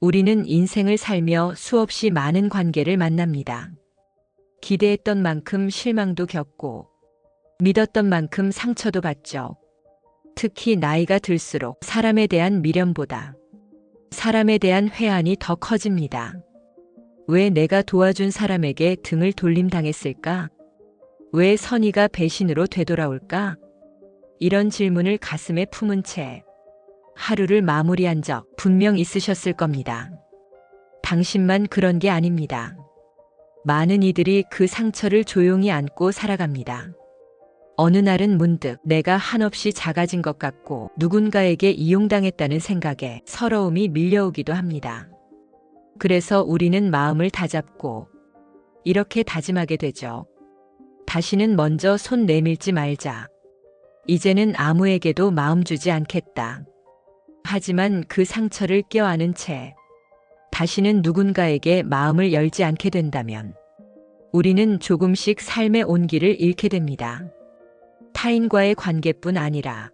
우리는 인생을 살며 수없이 많은 관계를 만납니다. 기대했던 만큼 실망도 겪고, 믿었던 만큼 상처도 받죠. 특히 나이가 들수록 사람에 대한 미련보다 사람에 대한 회한이 더 커집니다. 왜 내가 도와준 사람에게 등을 돌림당했을까? 왜 선의가 배신으로 되돌아올까? 이런 질문을 가슴에 품은 채 하루를 마무리한 적 분명 있으셨을 겁니다. 당신만 그런 게 아닙니다. 많은 이들이 그 상처를 조용히 안고 살아갑니다. 어느 날은 문득 내가 한없이 작아진 것 같고 누군가에게 이용당했다는 생각에 서러움이 밀려오기도 합니다. 그래서 우리는 마음을 다잡고 이렇게 다짐하게 되죠. 다시는 먼저 손 내밀지 말자. 이제는 아무에게도 마음 주지 않겠다. 하지만 그 상처를 껴안은 채 다시는 누군가에게 마음을 열지 않게 된다면 우리는 조금씩 삶의 온기를 잃게 됩니다. 타인과의 관계뿐 아니라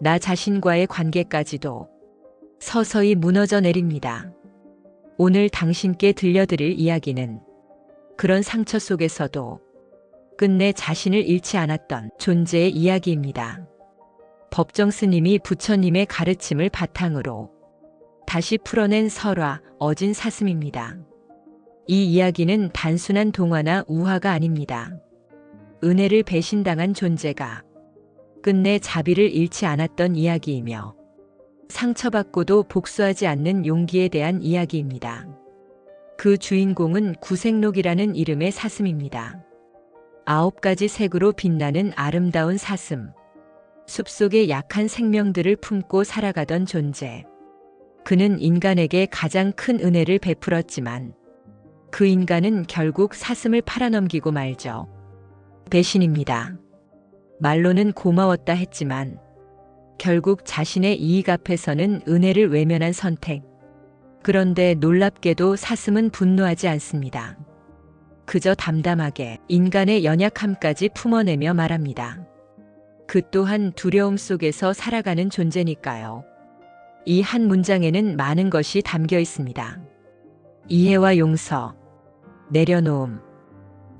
나 자신과의 관계까지도 서서히 무너져 내립니다. 오늘 당신께 들려드릴 이야기는 그런 상처 속에서도 끝내 자신을 잃지 않았던 존재의 이야기입니다. 법정 스님이 부처님의 가르침을 바탕으로 다시 풀어낸 설화 어진 사슴입니다. 이 이야기는 단순한 동화나 우화가 아닙니다. 은혜를 배신당한 존재가 끝내 자비를 잃지 않았던 이야기이며 상처받고도 복수하지 않는 용기에 대한 이야기입니다. 그 주인공은 구색록이라는 이름의 사슴입니다. 아홉 가지 색으로 빛나는 아름다운 사슴. 숲속의 약한 생명들을 품고 살아가던 존재. 그는 인간에게 가장 큰 은혜를 베풀었지만 그 인간은 결국 사슴을 팔아넘기고 말죠. 배신입니다. 말로는 고마웠다 했지만 결국 자신의 이익 앞에서는 은혜를 외면한 선택. 그런데 놀랍게도 사슴은 분노하지 않습니다. 그저 담담하게 인간의 연약함까지 품어내며 말합니다. 그 또한 두려움 속에서 살아가는 존재니까요. 이 한 문장에는 많은 것이 담겨 있습니다. 이해와 용서, 내려놓음,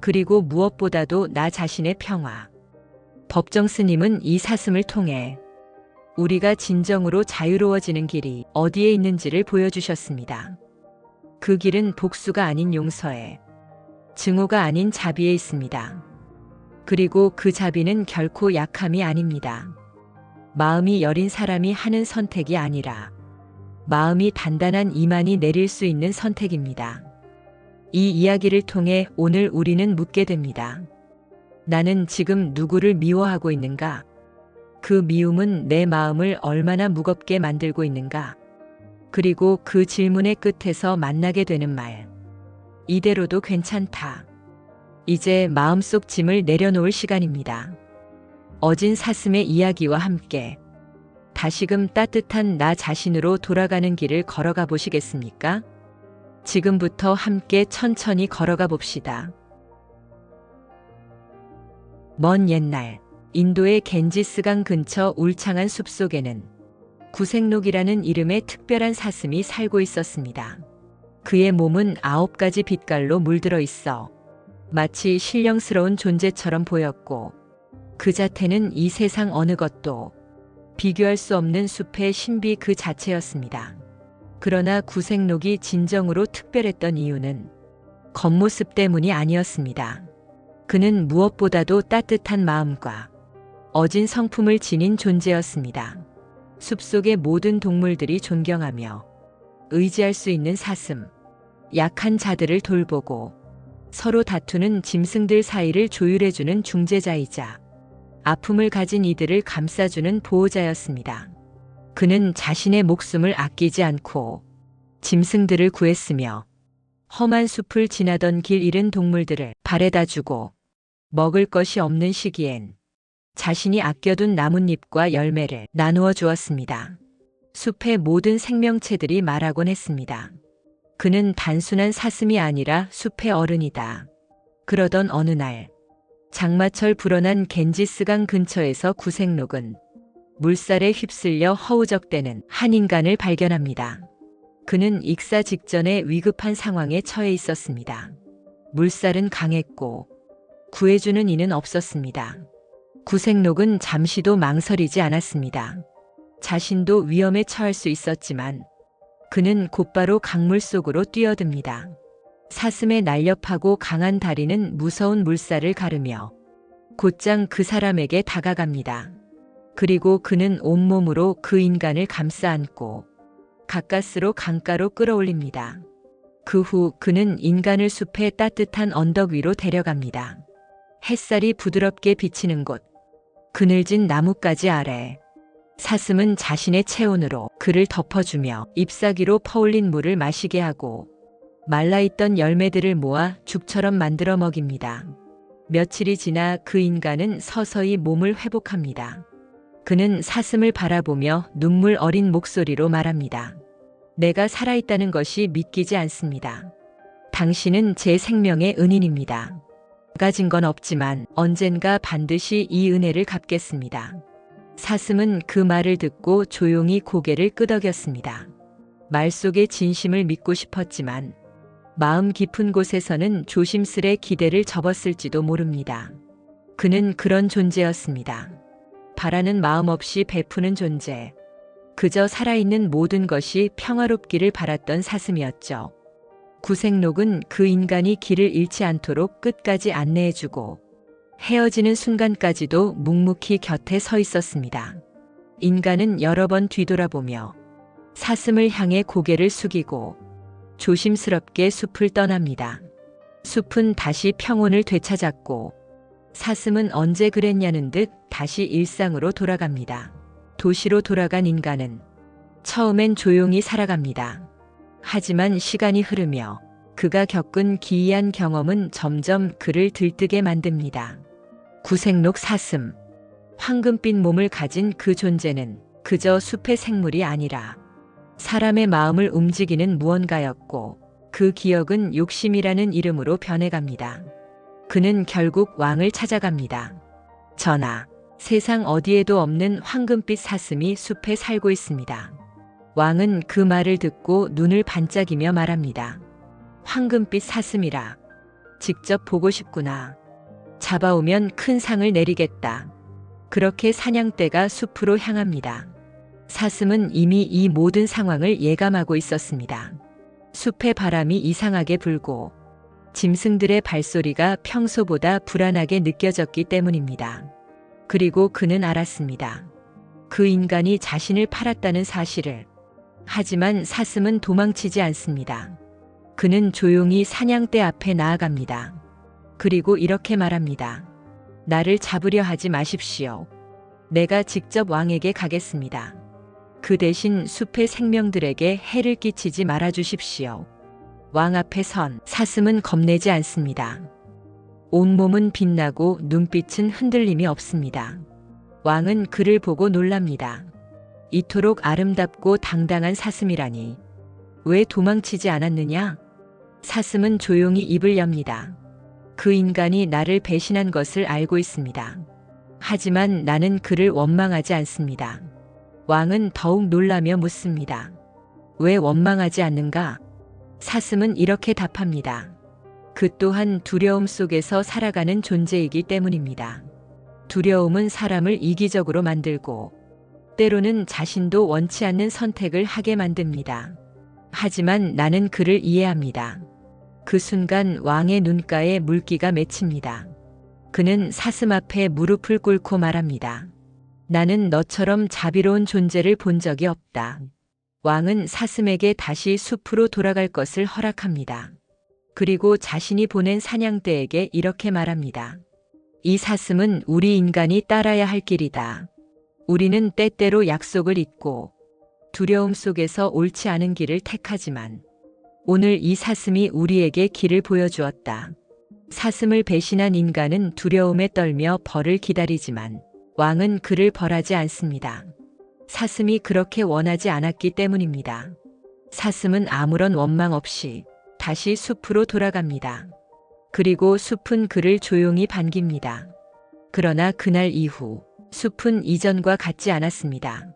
그리고 무엇보다도 나 자신의 평화. 법정 스님은 이 사슴을 통해 우리가 진정으로 자유로워지는 길이 어디에 있는지를 보여주셨습니다. 그 길은 복수가 아닌 용서에, 증오가 아닌 자비에 있습니다. 그리고 그 자비는 결코 약함이 아닙니다. 마음이 여린 사람이 하는 선택이 아니라 마음이 단단한 이만이 내릴 수 있는 선택입니다. 이 이야기를 통해 오늘 우리는 묻게 됩니다. 나는 지금 누구를 미워하고 있는가? 그 미움은 내 마음을 얼마나 무겁게 만들고 있는가? 그리고 그 질문의 끝에서 만나게 되는 말. 이대로도 괜찮다. 이제 마음속 짐을 내려놓을 시간입니다. 어진 사슴의 이야기와 함께 다시금 따뜻한 나 자신으로 돌아가는 길을 걸어가 보시겠습니까? 지금부터 함께 천천히 걸어가 봅시다. 먼 옛날 인도의 겐지스강 근처 울창한 숲속에는 구색록이라는 이름의 특별한 사슴이 살고 있었습니다. 그의 몸은 아홉 가지 빛깔로 물들어 있어 마치 신령스러운 존재처럼 보였고 그 자태는 이 세상 어느 것도 비교할 수 없는 숲의 신비 그 자체였습니다. 그러나 구색록이 진정으로 특별했던 이유는 겉모습 때문이 아니었습니다. 그는 무엇보다도 따뜻한 마음과 어진 성품을 지닌 존재였습니다. 숲속의 모든 동물들이 존경하며 의지할 수 있는 사슴, 약한 자들을 돌보고 서로 다투는 짐승들 사이를 조율해주는 중재자이자 아픔을 가진 이들을 감싸주는 보호자였습니다. 그는 자신의 목숨을 아끼지 않고 짐승들을 구했으며 험한 숲을 지나던 길 잃은 동물들을 발에다 주고 먹을 것이 없는 시기엔 자신이 아껴둔 나뭇잎과 열매를 나누어 주었습니다. 숲의 모든 생명체들이 말하곤 했습니다. 그는 단순한 사슴이 아니라 숲의 어른이다. 그러던 어느 날 장마철 불어난 겐지스강 근처에서 구색록은 물살에 휩쓸려 허우적대는 한 인간을 발견합니다. 그는 익사 직전에 위급한 상황에 처해 있었습니다. 물살은 강했고 구해주는 이는 없었습니다. 구색록은 잠시도 망설이지 않았습니다. 자신도 위험에 처할 수 있었지만 그는 곧바로 강물 속으로 뛰어듭니다. 사슴의 날렵하고 강한 다리는 무서운 물살을 가르며 곧장 그 사람에게 다가갑니다. 그리고 그는 온몸으로 그 인간을 감싸 안고 가까스로 강가로 끌어올립니다. 그 후 그는 인간을 숲의 따뜻한 언덕 위로 데려갑니다. 햇살이 부드럽게 비치는 곳, 그늘진 나뭇가지 아래 사슴은 자신의 체온으로 그를 덮어주며 잎사귀로 퍼올린 물을 마시게 하고 말라있던 열매들을 모아 죽처럼 만들어 먹입니다. 며칠이 지나 그 인간은 서서히 몸을 회복합니다. 그는 사슴을 바라보며 눈물 어린 목소리로 말합니다. 내가 살아있다는 것이 믿기지 않습니다. 당신은 제 생명의 은인입니다. 가진 건 없지만 언젠가 반드시 이 은혜를 갚겠습니다. 사슴은 그 말을 듣고 조용히 고개를 끄덕였습니다. 말 속의 진심을 믿고 싶었지만 마음 깊은 곳에서는 조심스레 기대를 접었을지도 모릅니다. 그는 그런 존재였습니다. 바라는 마음 없이 베푸는 존재. 그저 살아있는 모든 것이 평화롭기를 바랐던 사슴이었죠. 구색록은 그 인간이 길을 잃지 않도록 끝까지 안내해주고 헤어지는 순간까지도 묵묵히 곁에 서 있었습니다. 인간은 여러 번 뒤돌아보며 사슴을 향해 고개를 숙이고 조심스럽게 숲을 떠납니다. 숲은 다시 평온을 되찾았고 사슴은 언제 그랬냐는 듯 다시 일상으로 돌아갑니다. 도시로 돌아간 인간은 처음엔 조용히 살아갑니다. 하지만 시간이 흐르며 그가 겪은 기이한 경험은 점점 그를 들뜨게 만듭니다. 구색록 사슴. 황금빛 몸을 가진 그 존재는 그저 숲의 생물이 아니라 사람의 마음을 움직이는 무언가였고 그 기억은 욕심이라는 이름으로 변해갑니다. 그는 결국 왕을 찾아갑니다. 전하, 세상 어디에도 없는 황금빛 사슴이 숲에 살고 있습니다. 왕은 그 말을 듣고 눈을 반짝이며 말합니다. 황금빛 사슴이라. 직접 보고 싶구나. 잡아오면 큰 상을 내리겠다. 그렇게 사냥대가 숲으로 향합니다. 사슴은 이미 이 모든 상황을 예감하고 있었습니다. 숲의 바람이 이상하게 불고 짐승들의 발소리가 평소보다 불안하게 느껴졌기 때문입니다. 그리고 그는 알았습니다. 그 인간이 자신을 팔았다는 사실을. 하지만 사슴은 도망치지 않습니다. 그는 조용히 사냥대 앞에 나아갑니다. 그리고 이렇게 말합니다. 나를 잡으려 하지 마십시오. 내가 직접 왕에게 가겠습니다. 그 대신 숲의 생명들에게 해를 끼치지 말아 주십시오. 왕 앞에 선 사슴은 겁내지 않습니다. 온몸은 빛나고 눈빛은 흔들림이 없습니다. 왕은 그를 보고 놀랍니다. 이토록 아름답고 당당한 사슴이라니. 왜 도망치지 않았느냐? 사슴은 조용히 입을 엽니다. 그 인간이 나를 배신한 것을 알고 있습니다. 하지만 나는 그를 원망하지 않습니다. 왕은 더욱 놀라며 묻습니다. 왜 원망하지 않는가? 사슴은 이렇게 답합니다. 그 또한 두려움 속에서 살아가는 존재이기 때문입니다. 두려움은 사람을 이기적으로 만들고 때로는 자신도 원치 않는 선택을 하게 만듭니다. 하지만 나는 그를 이해합니다. 그 순간 왕의 눈가에 물기가 맺힙니다. 그는 사슴 앞에 무릎을 꿇고 말합니다. 나는 너처럼 자비로운 존재를 본 적이 없다. 왕은 사슴에게 다시 숲으로 돌아갈 것을 허락합니다. 그리고 자신이 보낸 사냥대에게 이렇게 말합니다. 이 사슴은 우리 인간이 따라야 할 길이다. 우리는 때때로 약속을 잊고 두려움 속에서 옳지 않은 길을 택하지만 오늘 이 사슴이 우리에게 길을 보여주었다. 사슴을 배신한 인간은 두려움에 떨며 벌을 기다리지만 왕은 그를 벌하지 않습니다. 사슴이 그렇게 원하지 않았기 때문입니다. 사슴은 아무런 원망 없이 다시 숲으로 돌아갑니다. 그리고 숲은 그를 조용히 반깁니다. 그러나 그날 이후 숲은 이전과 같지 않았습니다.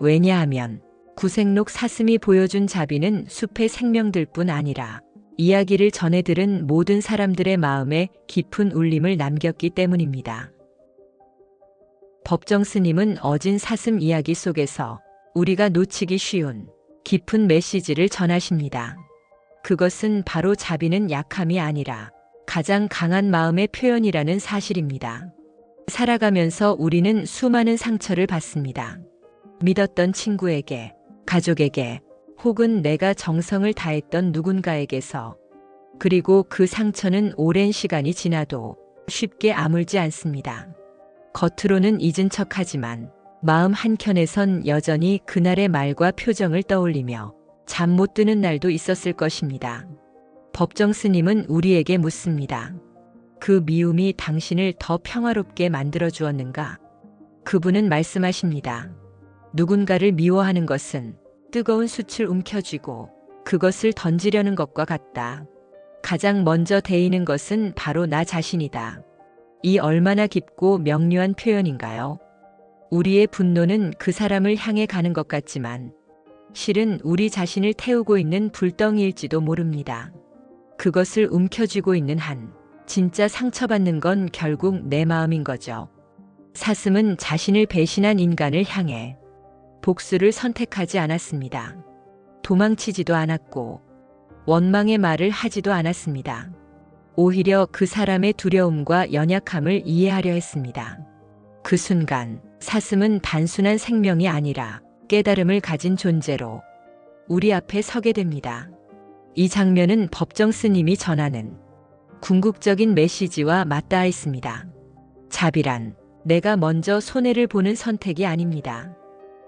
왜냐하면 구색록 사슴이 보여준 자비는 숲의 생명들 뿐 아니라 이야기를 전해 들은 모든 사람들의 마음에 깊은 울림을 남겼기 때문입니다. 법정 스님은 어진 사슴 이야기 속에서 우리가 놓치기 쉬운 깊은 메시지를 전하십니다. 그것은 바로 자비는 약함이 아니라 가장 강한 마음의 표현이라는 사실입니다. 살아가면서 우리는 수많은 상처를 받습니다. 믿었던 친구에게, 가족에게, 혹은 내가 정성을 다했던 누군가에게서, 그리고 그 상처는 오랜 시간이 지나도 쉽게 아물지 않습니다. 겉으로는 잊은 척 하지만 마음 한켠에선 여전히 그날의 말과 표정을 떠올리며 잠 못 드는 날도 있었을 것입니다. 법정 스님은 우리에게 묻습니다. 그 미움이 당신을 더 평화롭게 만들어 주었는가? 그분은 말씀하십니다. 누군가를 미워하는 것은 뜨거운 숯을 움켜쥐고 그것을 던지려는 것과 같다. 가장 먼저 데이는 것은 바로 나 자신이다. 이 얼마나 깊고 명료한 표현인가요? 우리의 분노는 그 사람을 향해 가는 것 같지만 실은 우리 자신을 태우고 있는 불덩이일지도 모릅니다. 그것을 움켜쥐고 있는 한 진짜 상처받는 건 결국 내 마음인 거죠. 사슴은 자신을 배신한 인간을 향해 복수를 선택하지 않았습니다. 도망치지도 않았고 원망의 말을 하지도 않았습니다. 오히려 그 사람의 두려움과 연약함을 이해하려 했습니다. 그 순간 사슴은 단순한 생명이 아니라 깨달음을 가진 존재로 우리 앞에 서게 됩니다. 이 장면은 법정 스님이 전하는 궁극적인 메시지와 맞닿아 있습니다. 자비란 내가 먼저 손해를 보는 선택이 아닙니다.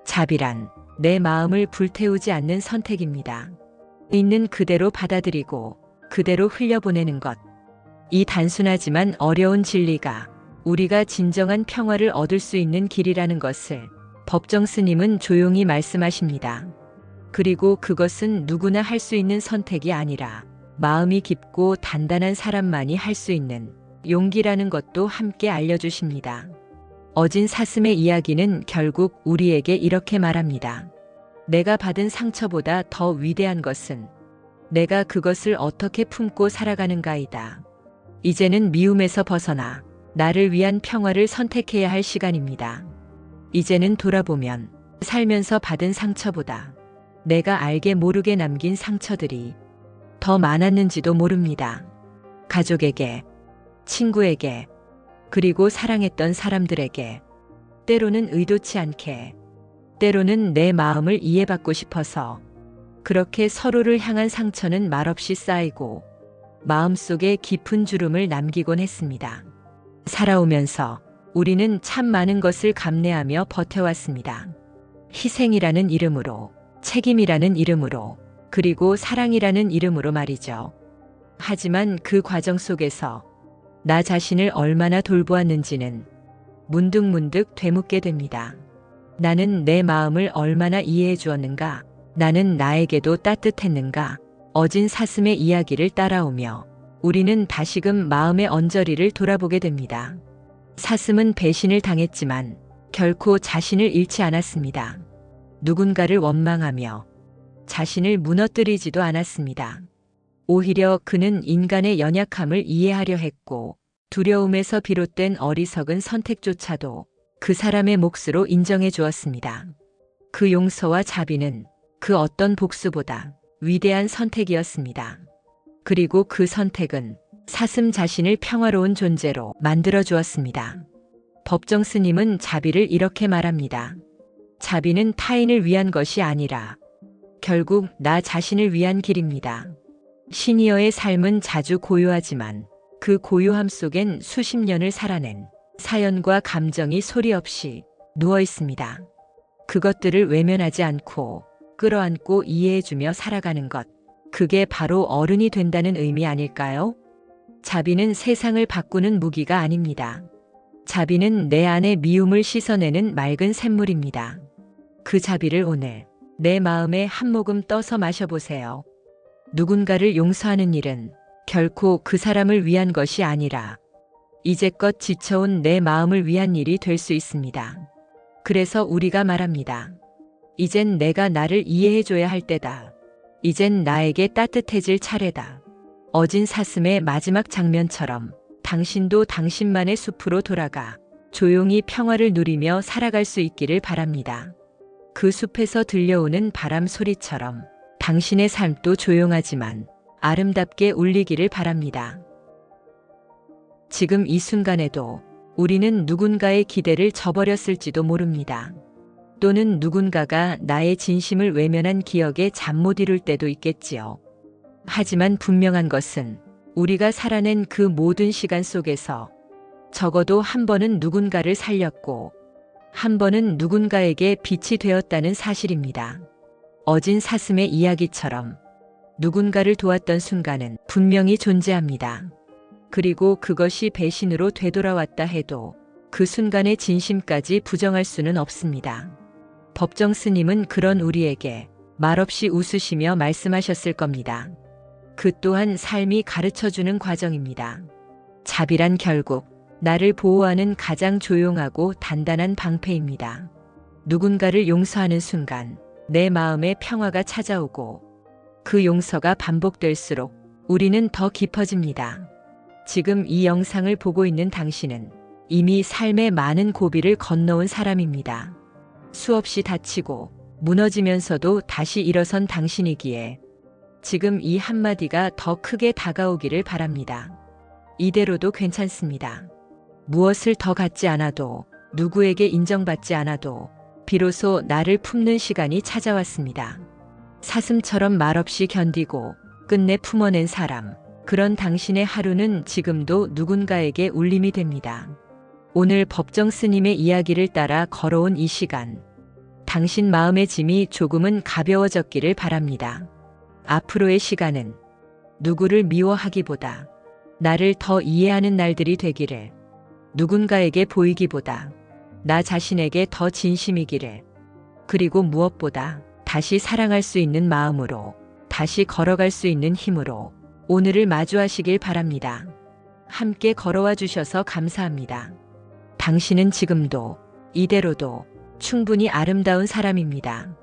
자비란 내 마음을 불태우지 않는 선택입니다. 있는 그대로 받아들이고 그대로 흘려보내는 것. 이 단순하지만 어려운 진리가 우리가 진정한 평화를 얻을 수 있는 길이라는 것을 법정 스님은 조용히 말씀하십니다. 그리고 그것은 누구나 할 수 있는 선택이 아니라 마음이 깊고 단단한 사람만이 할 수 있는 용기라는 것도 함께 알려주십니다. 어진 사슴의 이야기는 결국 우리에게 이렇게 말합니다. 내가 받은 상처보다 더 위대한 것은 내가 그것을 어떻게 품고 살아가는가이다. 이제는 미움에서 벗어나 나를 위한 평화를 선택해야 할 시간입니다. 이제는 돌아보면 살면서 받은 상처보다 내가 알게 모르게 남긴 상처들이 더 많았는지도 모릅니다. 가족에게, 친구에게, 그리고 사랑했던 사람들에게, 때로는 의도치 않게, 때로는 내 마음을 이해받고 싶어서 그렇게 서로를 향한 상처는 말없이 쌓이고 마음속에 깊은 주름을 남기곤 했습니다. 살아오면서 우리는 참 많은 것을 감내하며 버텨왔습니다. 희생이라는 이름으로, 책임이라는 이름으로, 그리고 사랑이라는 이름으로 말이죠. 하지만 그 과정 속에서 나 자신을 얼마나 돌보았는지는 문득문득 되묻게 됩니다. 나는 내 마음을 얼마나 이해해 주었는가? 나는 나에게도 따뜻했는가? 어진 사슴의 이야기를 따라오며 우리는 다시금 마음의 언저리를 돌아보게 됩니다. 사슴은 배신을 당했지만 결코 자신을 잃지 않았습니다. 누군가를 원망하며 자신을 무너뜨리지도 않았습니다. 오히려 그는 인간의 연약함을 이해하려 했고 두려움에서 비롯된 어리석은 선택조차도 그 사람의 몫으로 인정해 주었습니다. 그 용서와 자비는 그 어떤 복수보다 위대한 선택이었습니다. 그리고 그 선택은 사슴 자신을 평화로운 존재로 만들어 주었습니다. 법정 스님은 자비를 이렇게 말합니다. 자비는 타인을 위한 것이 아니라 결국 나 자신을 위한 길입니다. 시니어의 삶은 자주 고요하지만 그 고요함 속엔 수십 년을 살아낸 사연과 감정이 소리 없이 누워 있습니다. 그것들을 외면하지 않고 끌어안고 이해해주며 살아가는 것. 그게 바로 어른이 된다는 의미 아닐까요? 자비는 세상을 바꾸는 무기가 아닙니다. 자비는 내 안의 미움을 씻어내는 맑은 샘물입니다. 그 자비를 오늘 내 마음에 한 모금 떠서 마셔보세요. 누군가를 용서하는 일은 결코 그 사람을 위한 것이 아니라 이제껏 지쳐온 내 마음을 위한 일이 될 수 있습니다. 그래서 우리가 말합니다. 이젠 내가 나를 이해해줘야 할 때다. 이젠 나에게 따뜻해질 차례다. 어진 사슴의 마지막 장면처럼 당신도 당신만의 숲으로 돌아가 조용히 평화를 누리며 살아갈 수 있기를 바랍니다. 그 숲에서 들려오는 바람 소리처럼 당신의 삶도 조용하지만 아름답게 울리기를 바랍니다. 지금 이 순간에도 우리는 누군가의 기대를 저버렸을지도 모릅니다. 또는 누군가가 나의 진심을 외면한 기억에 잠 못 이룰 때도 있겠지요. 하지만 분명한 것은 우리가 살아낸 그 모든 시간 속에서 적어도 한 번은 누군가를 살렸고 한 번은 누군가에게 빛이 되었다는 사실입니다. 어진 사슴의 이야기처럼 누군가를 도왔던 순간은 분명히 존재합니다. 그리고 그것이 배신으로 되돌아왔다 해도 그 순간의 진심까지 부정할 수는 없습니다. 법정 스님은 그런 우리에게 말없이 웃으시며 말씀하셨을 겁니다. 그 또한 삶이 가르쳐 주는 과정입니다. 자비란 결국 나를 보호하는 가장 조용하고 단단한 방패입니다. 누군가를 용서하는 순간 내 마음에 평화가 찾아오고 그 용서가 반복될수록 우리는 더 깊어집니다. 지금 이 영상을 보고 있는 당신은 이미 삶의 많은 고비를 건너온 사람입니다. 수없이 다치고 무너지면서도 다시 일어선 당신이기에 지금 이 한마디가 더 크게 다가오기를 바랍니다. 이대로도 괜찮습니다. 무엇을 더 갖지 않아도 누구에게 인정받지 않아도 비로소 나를 품는 시간이 찾아왔습니다. 사슴처럼 말없이 견디고 끝내 품어낸 사람. 그런 당신의 하루는 지금도 누군가에게 울림이 됩니다. 오늘 법정 스님의 이야기를 따라 걸어온 이 시간. 당신 마음의 짐이 조금은 가벼워졌기를 바랍니다. 앞으로의 시간은 누구를 미워하기보다 나를 더 이해하는 날들이 되기를 누군가에게 보이기보다 나 자신에게 더 진심이기를 그리고 무엇보다 다시 사랑할 수 있는 마음으로 다시 걸어갈 수 있는 힘으로 오늘을 마주하시길 바랍니다. 함께 걸어와 주셔서 감사합니다. 당신은 지금도 이대로도 충분히 아름다운 사람입니다.